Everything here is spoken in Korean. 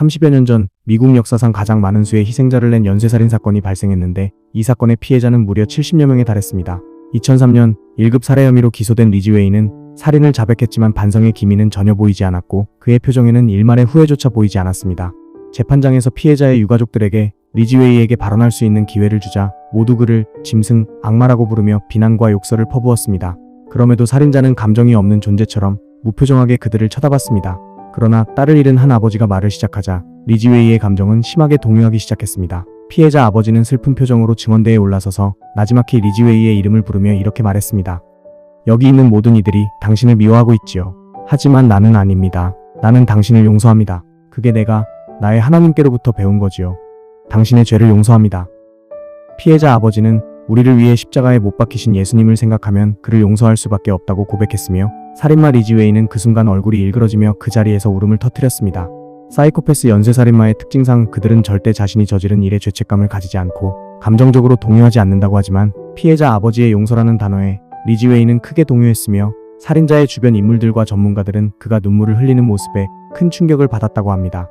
30여 년 전 미국 역사상 가장 많은 수의 희생자를 낸 연쇄살인 사건이 발생했는데 이 사건의 피해자는 무려 70여 명에 달했습니다. 2003년 1급 살해 혐의로 기소된 리지웨이는 살인을 자백했지만 반성의 기미는 전혀 보이지 않았고 그의 표정에는 일말의 후회조차 보이지 않았습니다. 재판장에서 피해자의 유가족들에게 리지웨이에게 발언할 수 있는 기회를 주자 모두 그를 짐승, 악마라고 부르며 비난과 욕설을 퍼부었습니다. 그럼에도 살인자는 감정이 없는 존재처럼 무표정하게 그들을 쳐다봤습니다. 그러나 딸을 잃은 한 아버지가 말을 시작하자 리지웨이의 감정은 심하게 동요하기 시작했습니다. 피해자 아버지는 슬픈 표정으로 증언대에 올라서서 나지막히 리지웨이의 이름을 부르며 이렇게 말했습니다. 여기 있는 모든 이들이 당신을 미워하고 있지요. 하지만 나는 아닙니다. 나는 당신을 용서합니다. 그게 내가 나의 하나님께로부터 배운 거지요. 당신의 죄를 용서합니다. 피해자 아버지는 우리를 위해 십자가에 못 박히신 예수님을 생각하면 그를 용서할 수밖에 없다고 고백했으며 살인마 리지웨이는 그 순간 얼굴이 일그러지며 그 자리에서 울음을 터뜨렸습니다. 사이코패스 연쇄살인마의 특징상 그들은 절대 자신이 저지른 일에 죄책감을 가지지 않고 감정적으로 동요하지 않는다고 하지만 피해자 아버지의 용서라는 단어에 리지웨이는 크게 동요했으며 살인자의 주변 인물들과 전문가들은 그가 눈물을 흘리는 모습에 큰 충격을 받았다고 합니다.